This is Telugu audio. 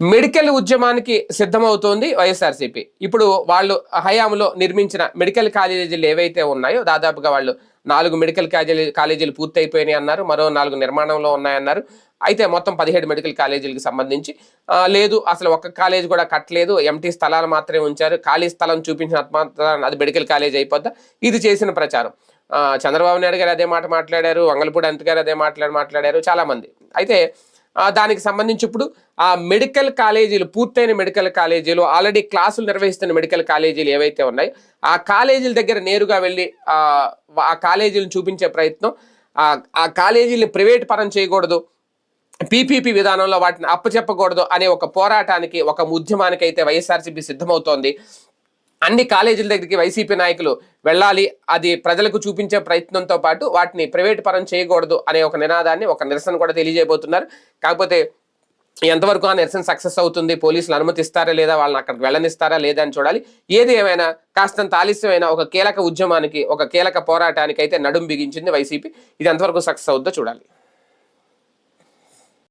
మెడికల్ ఉద్యమానికి సిద్ధమవుతోంది వైఎస్ఆర్సీపీ. ఇప్పుడు వాళ్ళు హయాంలో నిర్మించిన మెడికల్ కాలేజీలు ఏవైతే ఉన్నాయో దాదాపుగా వాళ్ళు నాలుగు మెడికల్ కాలేజీ కాలేజీలు పూర్తయిపోయినాయి అన్నారు మరో నాలుగు నిర్మాణంలో ఉన్నాయన్నారు. అయితే మొత్తం పదిహేడు మెడికల్ కాలేజీలకు సంబంధించి లేదు అసలు ఒక్క కాలేజ్ కూడా కట్టలేదు ఎంటీ స్థలాలు మాత్రమే ఉంచారు ఖాళీ స్థలం చూపించిన అది మెడికల్ కాలేజ్ అయిపోద్దా? ఇది చేసిన ప్రచారం. చంద్రబాబు నాయుడు గారు అదే మాట మాట్లాడారు వంగలపూడి అంత గారు అదే మాట్లాడి మాట్లాడారు చాలామంది అయితే దానికి సంబంధించి ఇప్పుడు ఆ మెడికల్ కాలేజీలు పూర్తయిన మెడికల్ కాలేజీలు ఆల్రెడీ క్లాసులు నిర్వహిస్తున్న మెడికల్ కాలేజీలు ఏవైతే ఉన్నాయో ఆ కాలేజీల దగ్గర నేరుగా వెళ్ళి ఆ కాలేజీలను చూపించే ప్రయత్నం ఆ ఆ కాలేజీలు ప్రైవేట్ పరం చేయకూడదు పీపీపీ విధానంలో వాటిని అప్పచెప్పకూడదు అనే ఒక పోరాటానికి ఒక ఉద్యమానికి అయితే వైఎస్ఆర్సీపీ సిద్ధమవుతోంది. అన్ని కాలేజీల దగ్గరికి వైసీపీ నాయకులు వెళ్ళాలి. అది ప్రజలకు చూపించే ప్రయత్నంతో పాటు వాటిని ప్రైవేట్ పరం చేయకూడదు అనే ఒక నినాదాన్ని ఒక నిరసన కూడా తెలియజేయబోతున్నారు. కాకపోతే ఎంతవరకు ఆ నిరసన సక్సెస్ అవుతుంది? పోలీసులు అనుమతిస్తారా లేదా? వాళ్ళని అక్కడికి వెళ్ళనిస్తారా లేదా అని చూడాలి. ఏది ఏమైనా కాస్తంత ఆలస్యమైన ఒక కీలక ఉద్యమానికి ఒక కీలక పోరాటానికి అయితే నడుం బిగించింది వైసీపీ. ఇది ఎంతవరకు సక్సెస్ అవుద్దో చూడాలి.